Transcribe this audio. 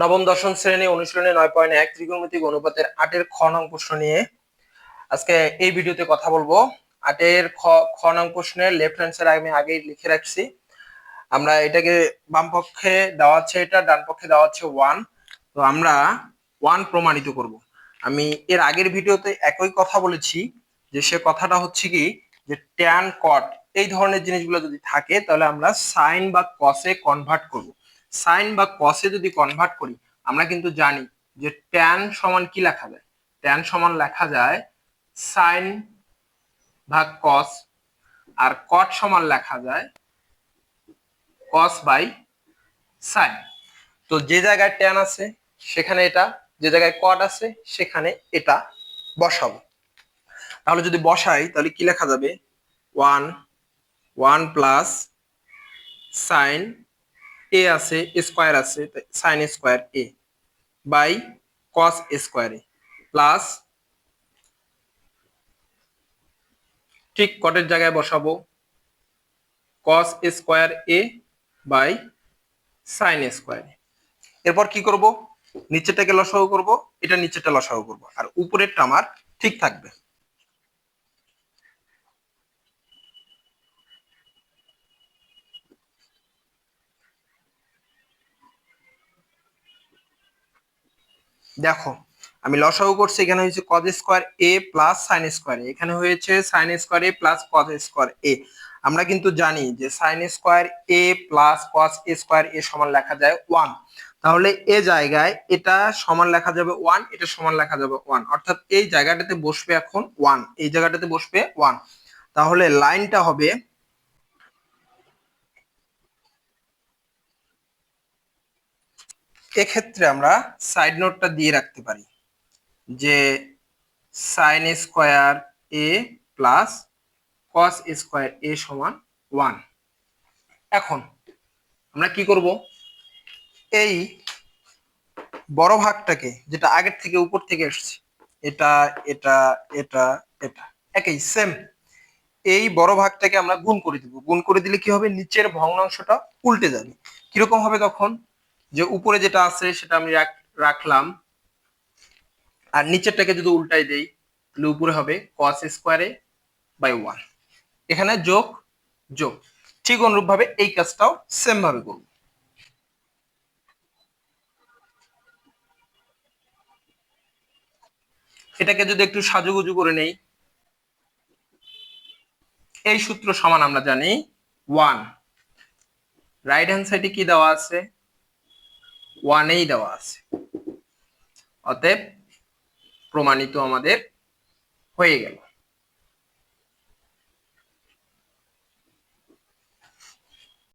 নবম, দশম শ্রেণি অনুশীলনে নয় পয়েন্ট এক ত্রিকোণমিতিক অনুপাতের আটের খ নং প্রশ্ন নিয়ে আজকে এই ভিডিওতে কথা বলব। আটের খ খ নং প্রশ্নের লেফট হ্যান্ড সাইড আমি আগেই লিখে রাখছি। আমরা এটাকে বাম পক্ষে দেওয়া আছে এটা, ডান পক্ষে দেওয়া আছে ওয়ান তো আমরা ওয়ান প্রমাণিত করব। আমি এর আগের ভিডিওতে একই কথা বলেছি যে সে কথাটা হচ্ছে কি, যে ট্যান কট এই ধরনের জিনিসগুলো যদি থাকে তাহলে আমরা সাইন বা কসে কনভার্ট করব। সাইন বা কসে যদি কনভার্ট করি, আমরা কিন্তু জানি যে ট্যান সমান কি লেখা যায়? ট্যান সমান লেখা যায় সাইন ভাগ কস আর কট সমান লেখা যায় কস বাই সাইন তো যে জায়গায় ট্যান আছে, সেখানে এটা, যে জায়গায় কট আছে, সেখানে এটা বসাবো। তাহলে যদি বসাই, তাহলে কি লেখা যাবে? One one plus sine A আছে স্কোয়ার আছে sine square A by cos square A plus ঠিক কটের জায়গায় বসাবো cos square A by sine square এরপর কি করব? নিচেরটাকে লসাগু করব, এটা নিচেরটা লসাগু করব, আর উপরেরটা আমার ঠিক থাকবে। দেখো, আমি লসাগু করছি, এখানে হয়েছে cos square A plus sine square এখানে হয়েছে sine square A plus cos square A আমরা কিন্তু জানি যে sine square A plus cos square A সমান লেখা যায় ওয়ান তাহলে এ জায়গায় এটা সমান লেখা যাবে ওয়ান এটা সমান লেখা যাবে ওয়ান অর্থাৎ এই জায়গাটাতে বসবে এখন ওয়ান এই জায়গাটাতে বসবে ওয়ান তাহলে লাইনটা হবে এক্ষেত্রে আমরা সাইড নোটটা দিয়ে রাখতে পারি যে sine square A plus cos square A সমান ওয়ান এখন আমরা কি করব? এই বড় ভাগটাকে যেটা আগের থেকে উপর থেকে এসছে, এটা এটা এটা এটা, একই সেম এই বড় ভাগটাকে আমরা গুণ করে দিব। গুণ করে দিলে কি হবে? নিচের ভগ্নাংশটা উল্টে যাবে। কীরকম হবে তখন? যে উপরে যেটা আছে সেটা আমি রাখলাম। আর নিচেরটাকে যদি উল্টাই দেই, তাহলে উপরে হবে কস স্কোয়ারে বাই ওয়ান এখানে যোগ যোগ। ঠিক অনুরূপ ভাবে এই কাজটাও সেম ভাবে করব। এটাকে যদি একটু সাজুগুজু করে নেই, এই সূত্র সমান আমরা জানি ওয়ান রাইট হ্যান্ড সাইডে কি দেওয়া আছে? ওয়ানেই দেওয়া আছে। অতএব প্রমাণিত আমাদের হয়ে গেল।